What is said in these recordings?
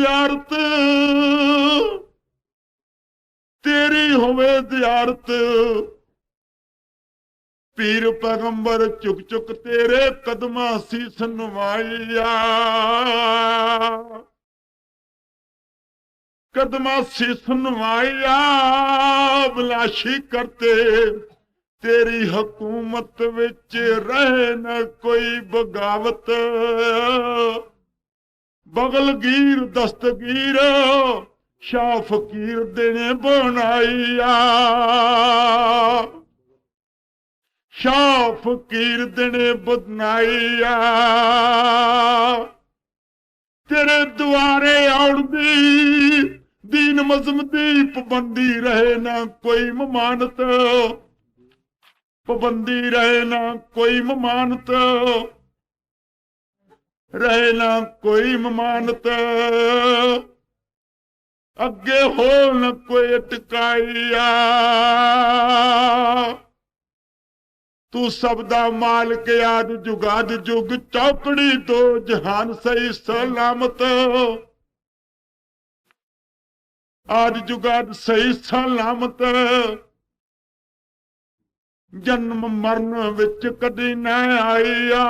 ਜ਼ਿਆਰਤ ਤੇਰੀ ਹੋਵੇ ਜ਼ਿਆਰਤ ਪੀਰ ਪੈਗੰਬਰ ਚੁੱਕ ਚੁੱਕ ਤੇਰੇ ਕਦਮਾਂ ਸੀਸ ਨਵਾਈਆ ਕਦਮਾਂ ਸੀਸ ਨਵਾਈਆ ਬਲਾਸ਼ੀ ਕਰਤੇ। ਤੇਰੀ ਹਕੂਮਤ ਵਿੱਚ ਰਹੇ ਨਾ ਕੋਈ ਬਗਾਵਤ। ਬਗਲਗੀਰ ਦਸਤਗੀਰ ਸ਼ਾਹ ਫਕੀਰ ਦੇ ਨੇ ਬਣਾਈਆ। ਸ਼ਾਹ ਫਕੀਰ ਦੇ ਨੇ ਬਦਨਾਈਆ ਤੇਰੇ ਦੁਆਰੇ ਆਉਣਦੀ ਦੀਨ ਮਜ਼ਮ ਦੀ ਪਾਬੰਦੀ ਰਹੇ ਨਾ ਕੋਈ ਮਮਾਨਤ। ਪਾਬੰਦੀ ਰਹੇ ਨਾ ਕੋਈ ਮਮਾਨਤ। ਰਹੇ ਨਾ ਕੋਈ ਮਮਾਨਤ। ਅੱਗੇ ਹੋ ਨਾ ਕੋਈ ਟਕਾਈਆ ਤੂੰ ਸਭ ਦਾ ਮਾਲਕ ਆਦ ਜੁਗਾਦ ਜੁਗ, ਚੌਕੜੀ ਤੋਂ ਜਹਾਨ ਸਹੀ ਸਲਾਮਤ। ਆਦ ਜੁਗਾਦ ਸਹੀ ਸਲਾਮਤ। ਜਨਮ ਮਰਨ ਵਿੱਚ ਕਦੀ ਨਾ ਆਈਆ।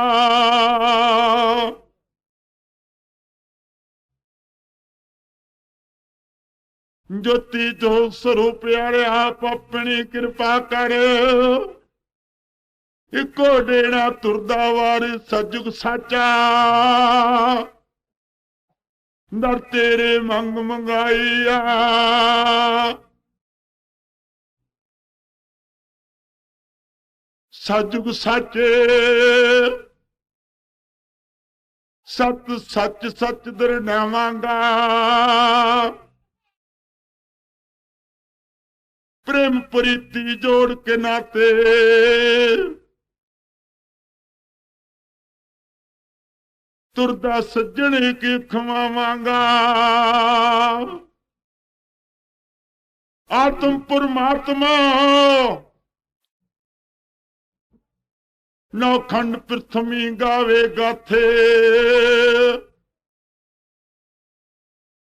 ਜੋਤੀ ਜੋ ਸਰੂਪ ਆਪ ਆਪਣੀ ਕਿਰਪਾ ਕਰ। ਇਕੋ ਡੇਣਾ ਤੁਰਦਾ ਵਾਰ ਸਜੁਗ ਸਾਚਾ। ਦਰ ਤੇਰੇ ਮੰਗ ਮੰਗਾਈਆ। ਸਜੁਗ ਸਾਚੇ। ਸਤ ਸੱਚ ਸੱਚ ਦਰਨਾਵਾਂਗਾ ਪ੍ਰੇਮ ਪ੍ਰੀਤੀ ਜੋੜ ਕੇ ਨਾਤੇ। ਤੁਰਦਾ ਸੱਜਣ ਕੀ ਖਵਾਵਾਂਗਾ। ਆਤਮ ਪਰਮਾਤਮਾ। ਨੌਖੰਡ ਪ੍ਰਥਮੀ ਗਾਵੇ ਗਾਥੇ।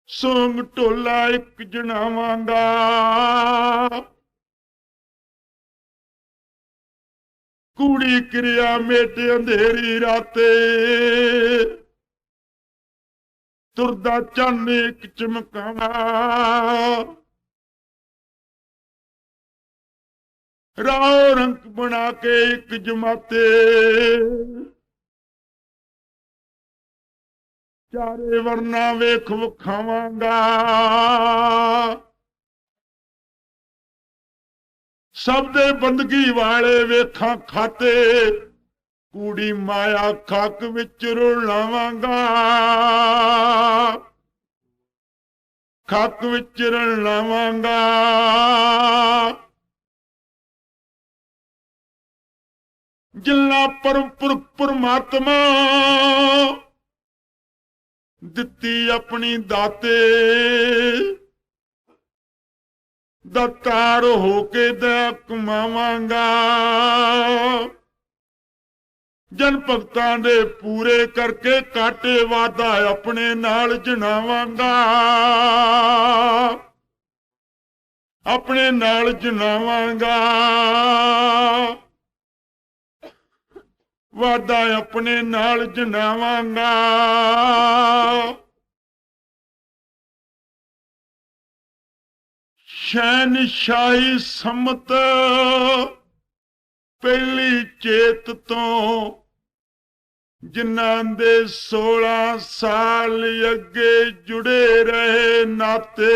ਸੰਗ ਢੋਲਾ ਇੱਕ ਜਣਾਵਾਂਗਾ। ਕੂੜੀ ਕਿਰਿਆ ਮੇਟੇ ਅੰਧੇਰੀ ਰਾਤੇ। ਤੁਰਦਾ ਚੰਨ ਇੱਕ ਚਮਕਾਵਾ। ਰਾਹ ਰੰਗ ਬਣਾ ਕੇ ਇੱਕ ਜਮਾਤੇ। ਚਾਰੇ ਵਰਨਾ ਵੇਖ ਵਖਾਵਾਂਗਾ। ਸਭ ਦੇ ਬੰਦਗੀ ਵਾਲੇ ਵੇਖਾਂ ਖਾਤੇ। ਕੂੜੀ ਮਾਇਆ ਖਾਕ ਵਿੱਚ ਰੁਲਾਵਾਂਗਾ ਖਾਕ ਵਿੱਚ ਰੁਲਾਵਾਂਗਾ ਜਿੱਲਾ ਪਰਮ ਪਰਮਾਤਮਾ ਦਿੱਤੀ ਆਪਣੀ ਦਾਤੇ। ਦਤਾਰ ਹੋ ਕੇ ਦਾ ਕਮਾਵਾਂਗਾ ਜਨ ਭਗਤਾਂ ਦੇ ਪੂਰੇ ਕਰਕੇ ਕਾਟੇ ਵਾਦਾ ਆਪਣੇ ਨਾਲ ਜਣਾਵਾਂਗਾ ਆਪਣੇ ਨਾਲ ਜਣਾਵਾਂਗਾ ਵਾਦਾ ਆਪਣੇ ਨਾਲ ਜਣਾਵਾਂਗਾ ਸ਼ਹਿਨਸ਼ਾਹੀ ਸਮਤ ਪਹਿਲੀ ਚੇਤ ਤੋਂ ਜਿਨ੍ਹਾਂ ਦੇ 16 ਸਾਲ ਅੱਗੇ ਜੁੜੇ ਰਹੇ ਨਾਤੇ।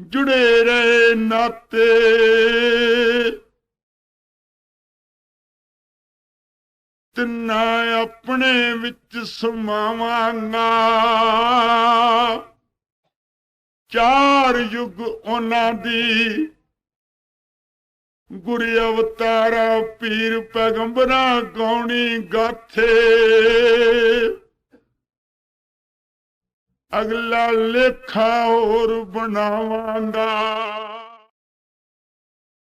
ਜੁੜੇ ਰਹੇ ਨਾਤੇ। ਤਿੰਨਾ ਆਪਣੇ ਵਿੱਚ ਸਮਾਵਾਂਗਾ। ਚਾਰ ਯੁਗ ਉਹਨਾਂ ਦੀ। ਗੁਰੀ ਅਵਤਾਰਾ ਪੀਰ ਪੈਗੰਬਰਾਂ ਗਾਉਣੀ ਗਾਥੇ। ਅਗਲਾ ਲੇਖਾ ਹੋਰ ਬਣਾਵਾਂਗਾ।